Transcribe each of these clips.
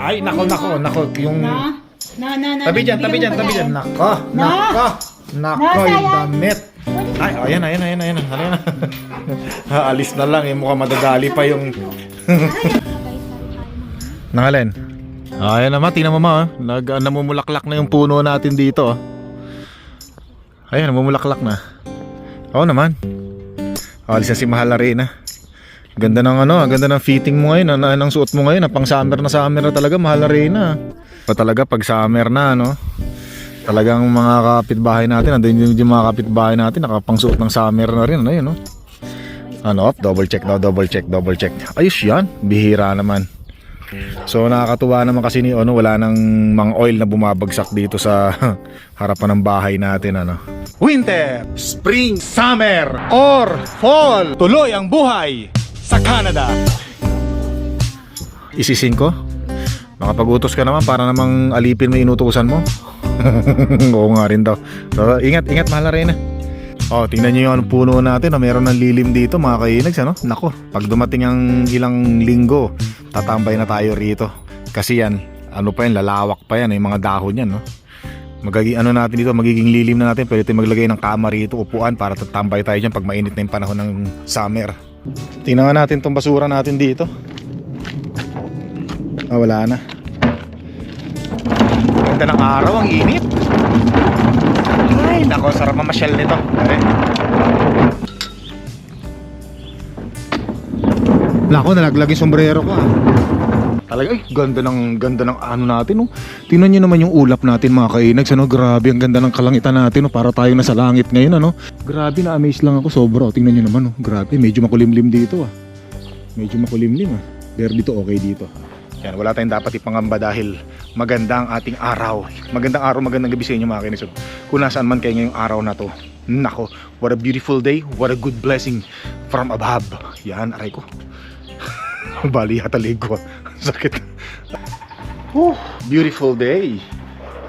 Ay, nako, nako, nako. Yung... Na? Na, na, na. Tabi dyan, tabi dyan, tabi dyan. Nako, nako. Nako, Na, yung damit. Ay, ayan, ayan, ayan, ayan. Ano yan? Alis na lang. Eh, mukhang madadali pa yung... Nangalin? Ah, ayan naman, tingnan mo ma. oh. Nag, ah, namumulaklak na yung puno natin dito. Ayan, namumulaklak na. Oo naman. Alis na si Mahal Arena. Ganda ng ano, ganda ng fitting mo ngayon, ano, anong suot mo ngayon, ah, pang summer na summer na talaga, Mahal Arena. Pa talaga pag summer na, no? Talagang mga kapitbahay natin, andun yung, yung mga kapitbahay natin, nakapangsuot ng summer na rin, ano yun, no? Ano, double check daw, double check, double check. Ayos yan, bihira naman. So nakakatuwa naman kasi ni ano wala nang mga oil na bumabagsak dito sa harapan ng bahay natin ano. Winter, spring, summer or fall. Tuloy ang buhay sa Canada. Isising ko? Makapag-utos ka naman para namang alipin mo inutusan mo. Oo nga rin daw. So, ingat, ingat mahal na rin. Oh, tingnan niyo yung puno natin, oh, meron ng lilim dito mga kainags, ano? Nako, pag dumating ang ilang linggo, tatambay na tayo rito. Kasi yan, ano pa yan, lalawak pa yan, yung mga dahon yan, no? Magiging ano natin dito, magiging lilim na natin, pwede tayong maglagay ng kama rito, upuan para tatambay tayo dyan pag mainit na yung panahon ng summer. Tingnan nga natin tong basura natin dito. Ah, wala na. Ganda ng araw, ang init. Ay, nako, sarap mamasyal nito. Pare. Nako, nalaglag yung sombrero ko ah. Talaga, ay, ganda ng, ganda ng ano natin, oh. Tingnan nyo naman yung ulap natin, mga kainags, ano, grabe, ang ganda ng kalangitan natin, oh, para tayo nasa langit ngayon, ano. Grabe, na-amaze lang ako, sobra, oh. Tingnan nyo naman, oh, grabe, medyo makulimlim dito, ah. Medyo makulimlim, ah. Pero dito, okay dito. Yan, wala tayong dapat ipangamba dahil maganda ang ating araw. Magandang araw, magandang gabi sa inyo mga kinisog. Kung nasaan man kayo ngayong araw na to. Nako, what a beautiful day, what a good blessing from above. Yan, aray ko. Bali yata leg ko. Sakit. Oh, beautiful day.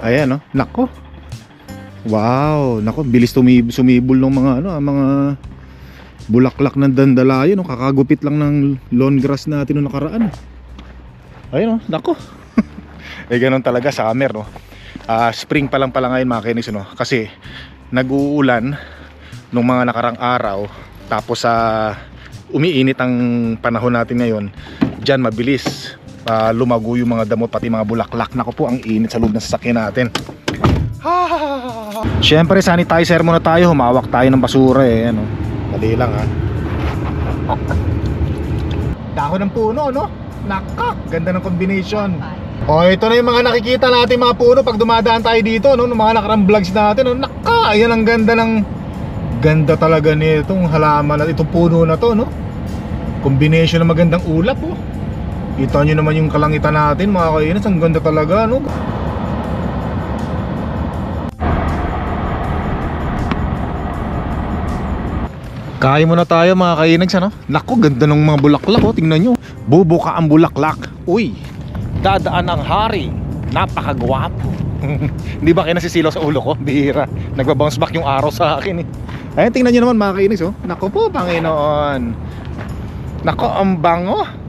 Ayan, no? Nako. Wow, nako, bilis tumib sumibol ng mga ano, ah, mga bulaklak ng dandalayo, no? Kakagupit lang ng lawn grass natin noong nakaraan. Ayun, no? Nako. eh ganun talaga summer, no? Ah, spring pa lang pala ngayon mga kinis, no? Kasi nag-uulan nung mga nakarang araw tapos sa umiinit ang panahon natin ngayon dyan mabilis ah, lumago yung mga damo pati mga bulaklak nako po ang init sa loob ng sasakyan natin Siyempre sanitizer muna tayo humawak tayo ng basura eh ano dali lang ha dahon ng puno no naka ganda ng combination Oh, ito na yung mga nakikita natin mga puno pag dumadaan tayo dito, no? Ng mga nakarang vlogs natin, no? Naka, ayan ang ganda ng ganda talaga nitong halaman na itong puno na to, no? Combination ng magandang ulap, oh. Kita nyo naman yung kalangitan natin, mga kainis, ang ganda talaga, no? Kain muna tayo mga kainags ano? Nako, ganda ng mga bulaklak oh, tingnan nyo. Bubuka ang bulaklak. Uy, dadaan ang hari. Napakagwapo. Hindi ba kayo nasisilaw sa ulo ko? Bihira. Nagbabounce back yung araw sa akin eh. Ayun, tingnan nyo naman mga kainags oh. Nako po, Panginoon. Nako, ang bango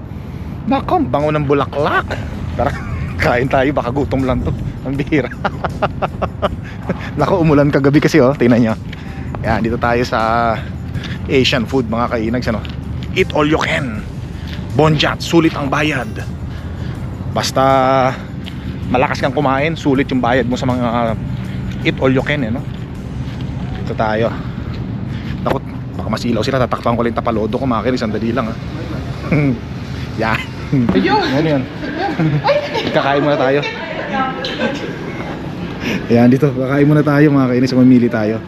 Nako, ang bango ng bulaklak. Tara, kain tayo, baka gutom lang to. Ang bihira. Nako, umulan kagabi kasi oh. Tingnan nyo Yan, dito tayo sa Asian food mga kainags ano? Eat all you can. Bonjat, sulit ang bayad. Basta Malakas kang kumain, sulit yung bayad mo sa mga Eat all you can eh no? Ito tayo. Takot, baka masilaw sila Tatakpan ko lang yung tapalodo ko mga kainis Sandali lang ha Yan Ano yan? Kakain muna tayo Ayan dito, kakain muna tayo mga kainis Mamili tayo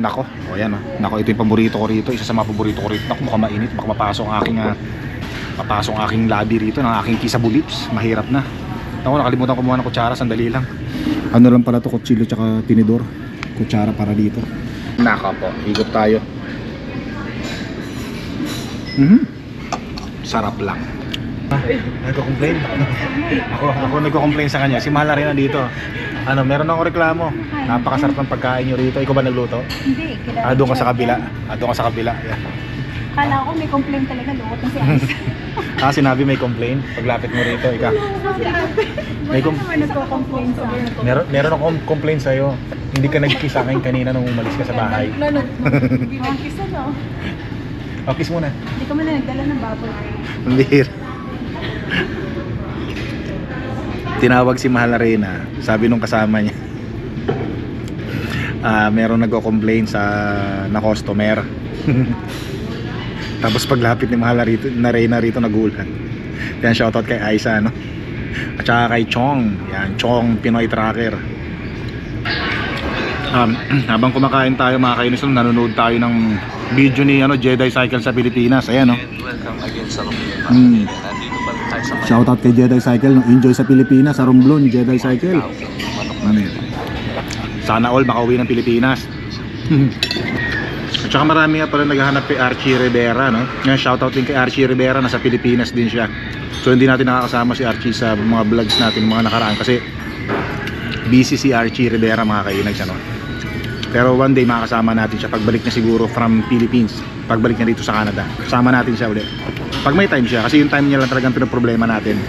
Nako, o yan oh. Nako, ito yung paborito ko rito. Isa sa mga paborito ko rito. Nako, mukhang mainit. Baka mapasok ang aking ah, mapasok ang aking labi rito ng aking kissable lips. Mahirap na. Nako, nakalimutan ko muna ng kutsara. Sandali lang. Ano lang pala to, kutsilyo tsaka tinidor. Kutsara para dito. Nako po, higop tayo. Mhm. Sarap lang. Nagko-complain. ako, ako nagko-complain sa kanya. Si Mahal na rin nandito. Ano, meron akong reklamo. Napakasarap ng pagkain nyo rito. Ikaw ba nagluto? Hindi, kilala Ah, doon ka siya. sa kabila. Ah, doon ka sa kabila. Yan. Kala ko may complaint talaga, lukot na si Ice. Ah, sinabi may complain. Paglapit mo rito, ika. May com- Ano nagko-complain sa akin? meron, meron akong complaint sa'yo. Hindi ka nag-kiss sa akin kanina nung umalis ka sa bahay. Lalo, ginagkisa no? Oh, kiss muna. Hindi ka man na nagdala ng baboy. Hindi. Tinawag si Mahal Arena. Sabi nung kasama niya. Ah, meron nagko-complain sa na customer. Tapos paglapit ni Mahal rito, na Reyna rito nagulat. Yan shoutout kay Aisa no. At saka kay Chong. Yan, Chong Pinoy Tracker. Um, habang kumakain tayo mga kainis, nanonood tayo ng video ni ano Jedi Cycle sa Pilipinas. Ayan no. Welcome again sa Romblon Mm. Nandito Shoutout kay Jedi Cycle, no? enjoy sa Pilipinas, sa Romblon, Jedi Cycle. Ano yun? Sana all makauwi ng Pilipinas. At saka marami nga pala naghahanap kay Archie Rivera, no? Ngayon, shoutout din kay Archie Rivera, nasa Pilipinas din siya. So hindi natin nakakasama si Archie sa mga vlogs natin mga nakaraan kasi busy si Archie Rivera mga kainags, ano? Pero one day makakasama natin siya pagbalik niya siguro from Philippines. Pagbalik niya dito sa Canada. Sama natin siya ulit. Pag may time siya, kasi yung time niya lang talagang pinoproblema natin.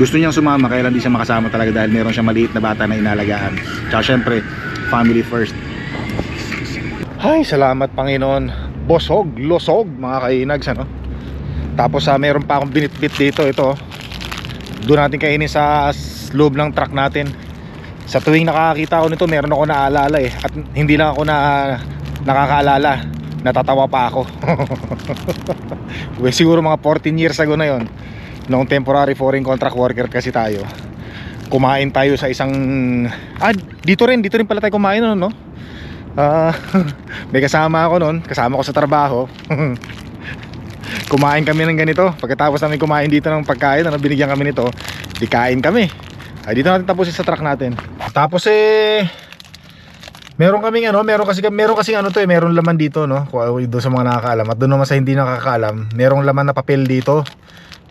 Gusto niyang sumama kaya lang di siya makasama talaga dahil meron siyang maliit na bata na inalagaan. Tsaka syempre, family first. Ay, salamat Panginoon. Bosog, losog mga kainags ano. Tapos sa meron pa akong binitbit dito ito. Doon natin kainin sa loob ng truck natin. Sa tuwing nakakita ako nito, meron ako naaalala eh. At hindi lang ako na nakakaalala. Natatawa pa ako. Well, siguro mga 14 years ago na yon noong temporary foreign contract worker kasi tayo kumain tayo sa isang ah dito rin dito rin pala tayo kumain noon no? Ah, may kasama ako noon kasama ko sa trabaho. Kumain kami ng ganito. Pagkatapos namin kumain dito ng pagkain ano binigyan kami nito di kain kami. Ay dito natin tapusin sa truck natin. Tapos eh Meron kaming ano, meron kasi meron kasi ano to eh, meron laman dito no. Doon sa mga nakakaalam at doon naman sa hindi nakakaalam, merong laman na papel dito.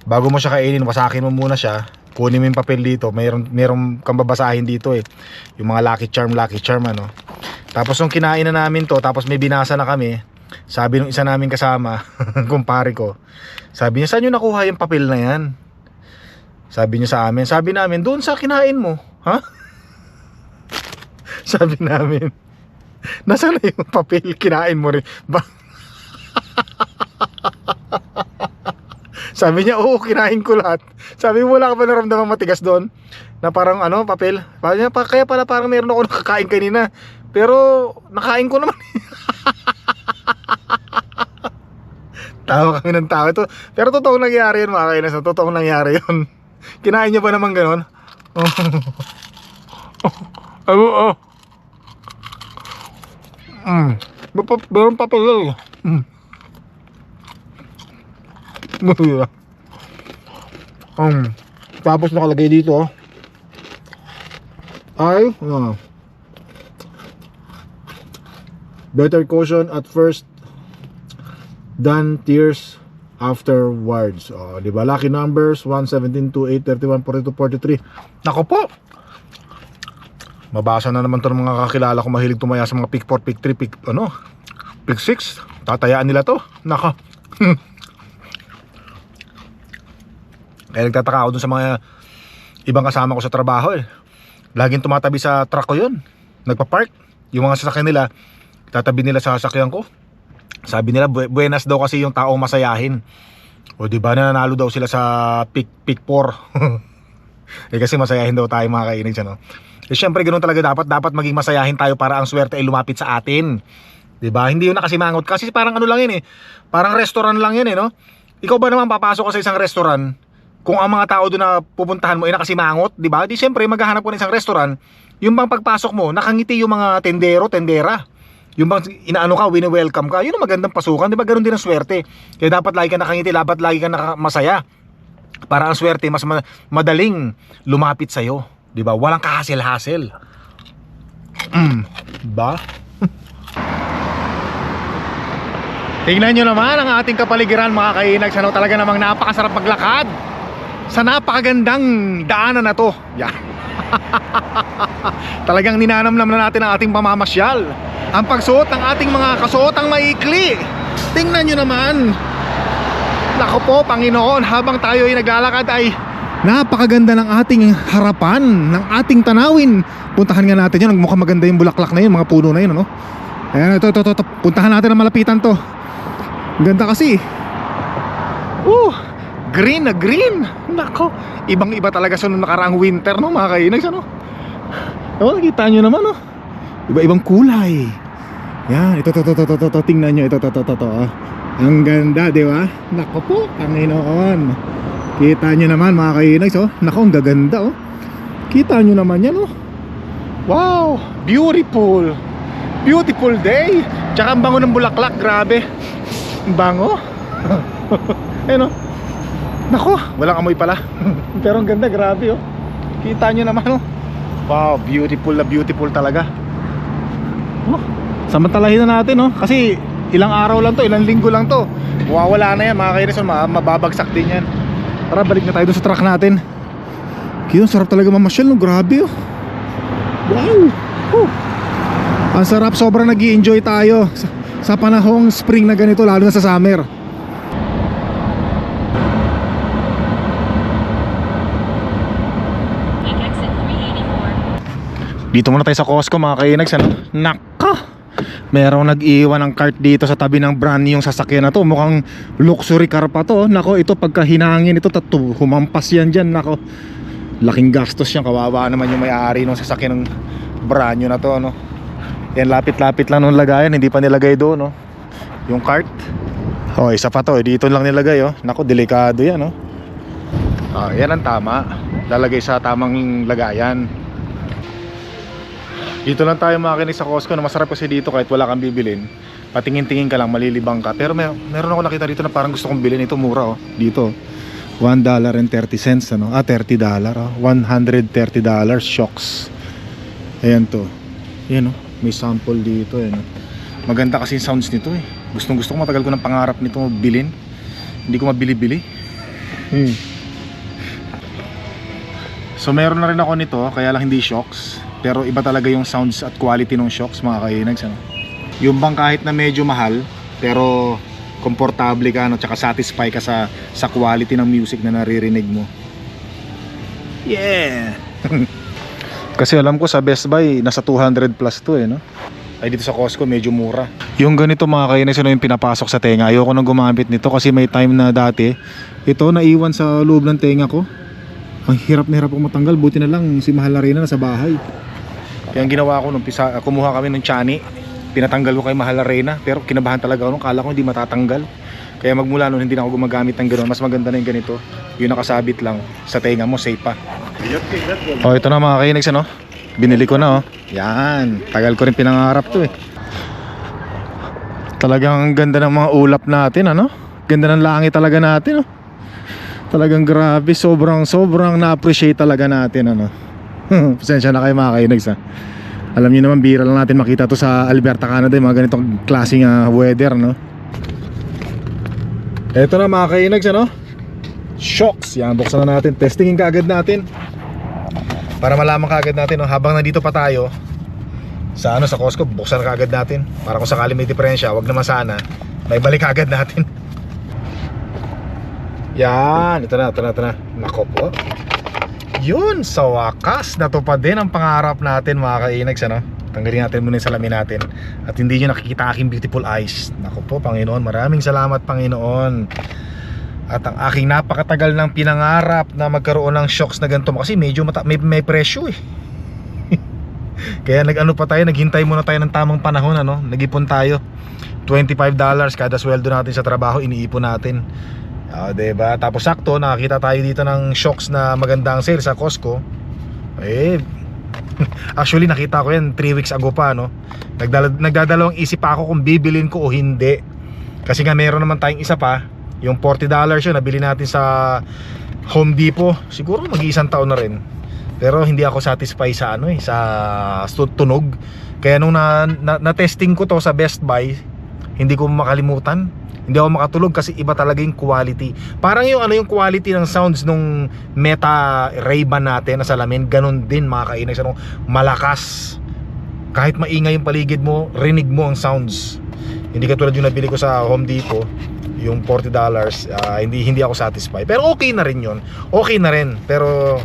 Bago mo siya kainin, wasakin mo muna siya. Kunin mo yung papel dito. Meron meron kang babasahin dito eh. Yung mga lucky charm, lucky charm ano. Tapos nung kinain na namin to, tapos may binasa na kami. Sabi nung isa namin kasama, kumpare ko. Sabi niya, saan nyo nakuha yung papel na yan? Sabi niya sa amin. Sabi namin, doon sa kinain mo. Ha? Sabi namin, nasaan na yung papel? Kinain mo rin. Ba? Sabi niya, oo, kinain ko lahat. Sabi, wala ka ba naramdaman matigas doon? Na parang ano, papel? Sabi niya, kaya pala parang meron ako nakakain kanina. Pero, nakain ko naman. Tawa kami ng tao. Ito, pero totoong nangyari yun, mga kainas. Totoong nangyari yun. Kinain niya ba naman ganon? Oh. oh. oh. Mm. Meron papel yun. Mm. Mahira. Um, tapos nakalagay dito. Ay, ah. Better caution at first than tears afterwards. Oh, di ba? Lucky numbers 117 to 8 31 42 43. Nako po. Mabasa na naman to ng mga kakilala ko mahilig tumaya sa mga pick 4, pick 3, pick ano, pick 6. Tatayaan nila to. Naka. Kaya nagtataka ako dun sa mga ibang kasama ko sa trabaho eh. Laging tumatabi sa truck ko yun. Nagpa-park. Yung mga sasakyan nila, tatabi nila sa sasakyan ko. Sabi nila, bu- buenas daw kasi yung taong masayahin. O di ba nanalo daw sila sa pick, pick 4. eh kasi masayahin daw tayo mga kainig ano. Eh syempre ganoon talaga dapat dapat maging masayahin tayo para ang swerte ay lumapit sa atin. 'Di ba? Hindi 'yun nakasimangot kasi parang ano lang 'yun eh. Parang restaurant lang 'yun eh, no? Ikaw ba naman papasok ka sa isang restaurant kung ang mga tao doon na pupuntahan mo ay nakasimangot, 'di ba? Di syempre maghahanap ko ng isang restaurant, yung bang pagpasok mo, nakangiti yung mga tendero, tendera. Yung bang inaano ka, wini-welcome ka, yun ang magandang pasukan, 'di ba? Ganoon din ang swerte. Kaya dapat lagi ka nakangiti, dapat lagi ka masaya. Para ang swerte mas ma- madaling lumapit sa iyo, 'di ba? Walang kahasil-hasil. Mm, ba? Tingnan nyo naman ang ating kapaligiran mga kainags ano, talaga namang napakasarap maglakad sa napakagandang daanan na to. Yan. Talagang ninanamnam na natin ang ating pamamasyal. Ang pagsuot ng ating mga kasuotang maikli. Tingnan nyo naman. Nako po, Panginoon, habang tayo ay naglalakad ay napakaganda ng ating harapan, ng ating tanawin. Puntahan nga natin yun, mukhang maganda yung bulaklak na yun, mga puno na yun, ano? Ayan, ito, ito, ito, ito. puntahan natin ang malapitan to. Ganda kasi. Uh, green na green. Nako, ibang iba talaga sa nung nakaraang winter, no, mga kainags, ano? Oh, nakita nyo naman, no? Iba-ibang kulay. Yan, ito, ito, ito, ito, ito, ito, tingnan nyo, ito, ito, ito, ito, ito, ah. Ang ganda, di ba? Nako po, Panginoon. Kita nyo naman, mga kainags, oh. Nako, ang gaganda, oh. Kita nyo naman yan, oh. Wow, beautiful. Beautiful day. Tsaka ang bango ng bulaklak, grabe. Ang bango. Ayun, oh. Nako, walang amoy pala. Pero ang ganda, grabe, oh. Kita nyo naman, oh. Wow, beautiful na beautiful talaga. Oh, samantalahin na natin, no? Kasi ilang araw lang to, ilang linggo lang to. Mawawala na yan, mga kaineson, ma- mababagsak din yan. Tara, balik na tayo dun sa truck natin. Ang sarap talaga mamasyal, no? Grabe, oh. Wow! Whew. Ang sarap, sobrang nag enjoy tayo sa, sa panahong spring na ganito, lalo na sa summer. Take exit 384. Dito muna tayo sa Costco mga kainags ano? Naka! Merong nag-iwan ng cart dito sa tabi ng brand yung sasakyan na to. Mukhang luxury car pa to Nako ito pagka hinangin ito tatu humampas yan dyan Nako. Laking gastos yan. Kawawa naman yung may-ari ng sasakyan ng brand na to no? Yan lapit-lapit lang nung lagayan. Hindi pa nilagay doon no? Yung cart. Oh isa pa to eh. Dito lang nilagay oh. Nako delikado yan no? Ah, yan ang tama. Lalagay sa tamang lagayan dito lang tayo makinig sa Costco na masarap kasi dito kahit wala kang bibilin. Patingin-tingin ka lang, malilibang ka. Pero may, meron ako nakita dito na parang gusto kong bilhin. Ito mura oh. Dito. $1.30 ano? Ah, $30 oh. $130 shocks. Ayan to. Ayan oh. May sample dito eh. No? Maganda kasi yung sounds nito eh. Gustong gusto ko matagal ko ng pangarap nito bilhin. Hindi ko mabili-bili. Hmm. So meron na rin ako nito kaya lang hindi shocks pero iba talaga yung sounds at quality ng shocks mga kainags ano? Yung bang kahit na medyo mahal pero komportable ka no, tsaka satisfy ka sa sa quality ng music na naririnig mo. Yeah. Kasi alam ko sa Best Buy nasa 200 plus to eh no. Ay dito sa Costco medyo mura. Yung ganito mga kainags ano yung pinapasok sa tenga. Ayoko nang gumamit nito kasi may time na dati ito naiwan sa loob ng tenga ko. Ang hirap na hirap akong matanggal. Buti na lang si Mahal Arena nasa bahay. Kaya ginawa ko nung pisa, kumuha kami ng chani, pinatanggal ko kay Mahal Arena, pero kinabahan talaga ako nung kala ko hindi matatanggal. Kaya magmula noon hindi na ako gumagamit ng ganoon. Mas maganda na yung ganito. Yung nakasabit lang sa tenga mo, safe pa. Oh, ito na mga kainags ano. Binili ko na oh. Yan. Tagal ko rin pinangarap to eh. Talagang ang ganda ng mga ulap natin ano. Ganda ng langit talaga natin oh. Talagang grabe, sobrang sobrang na-appreciate talaga natin ano. Pasensya na kayo mga kainags ha. Alam niyo naman bira lang natin makita to sa Alberta, Canada, yung mga ganitong klaseng ah, weather no. Ito na mga kainags ano. Shocks, yan buksan na natin. Testingin kaagad natin. Para malaman kaagad natin no, habang nandito pa tayo sa ano sa Costco, buksan kaagad natin. Para kung sakali may diferensya, wag naman sana. May balik kaagad natin. Yan, ito na, ito na, ito na. Nako. Yun, sa wakas, natupad din ang pangarap natin mga kainags, ano? Tanggalin natin muna yung salamin natin. At hindi nyo nakikita aking beautiful eyes. Nako po, Panginoon, maraming salamat, Panginoon. At ang aking napakatagal ng pinangarap na magkaroon ng shocks na ganito kasi medyo mata- may, may presyo eh. Kaya nag-ano pa tayo, naghintay muna tayo ng tamang panahon ano, nag-ipon tayo. $25 kada sweldo natin sa trabaho iniipon natin. Ah, 'di ba? Tapos sakto nakakita tayo dito ng shocks na magandang sale sa Costco. Eh Actually nakita ko yan 3 weeks ago pa no. Nagdala, nagdadalawang isip pa ako kung bibilin ko o hindi. Kasi nga meron naman tayong isa pa, yung $40 yun nabili natin sa Home Depot. Siguro mag-iisang taon na rin. Pero hindi ako satisfied sa ano eh, sa tunog. Kaya nung na, na, na testing ko to sa Best Buy, hindi ko makalimutan. Hindi ako makatulog kasi iba talaga yung quality. Parang yung ano yung quality ng sounds nung Meta Ray-Ban natin na salamin, ganun din mga kainags. Ano, malakas. Kahit maingay yung paligid mo, rinig mo ang sounds. Hindi katulad yung nabili ko sa Home Depot. yung 40 dollars ah, hindi hindi ako satisfied pero okay na rin yun okay na rin pero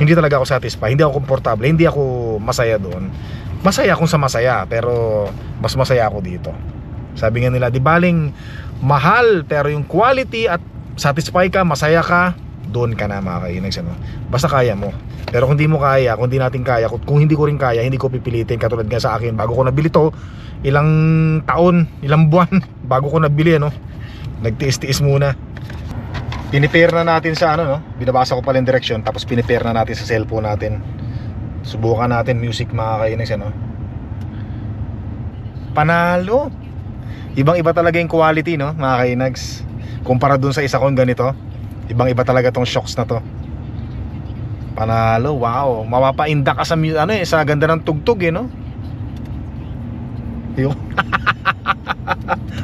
hindi talaga ako satisfied hindi ako komportable hindi ako masaya doon masaya kung sa masaya pero mas masaya ako dito sabi nga nila di baling mahal pero yung quality at satisfy ka masaya ka doon ka na mga kainags ano? Basta kaya mo. Pero kung di mo kaya kung di natin kaya kung, hindi ko rin kaya hindi ko pipilitin. Katulad nga sa akin bago ko nabili to ilang taon ilang buwan bago ko nabili ano? Nagtiis-tiis muna. Pinipair na natin sa ano no? Binabasa ko pala yung direction tapos pinipair na natin sa cellphone natin. Subukan natin music mga kainags ano? Panalo ibang iba talaga yung quality no mga kainags kumpara dun sa isa kong ganito. Ibang iba talaga tong shocks na to. Panalo wow. Mapapainda ka sa ano eh sa ganda ng tugtog eh no?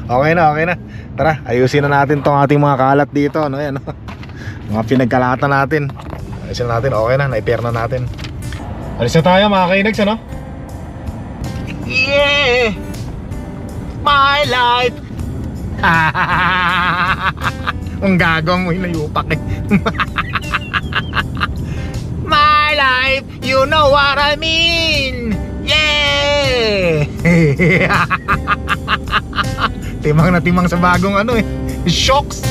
Okay na okay na. Tara ayusin na natin tong ating mga kalat dito no? Yan no? mga pinagkalatan natin. Ayusin na natin okay na naipair na natin. Alis na tayo mga kainags ano? Yeah my life. Ang gagawin mo hinayupak eh My life, you know what I mean. Yeah. Timang na timang sa bagong ano eh. Shocks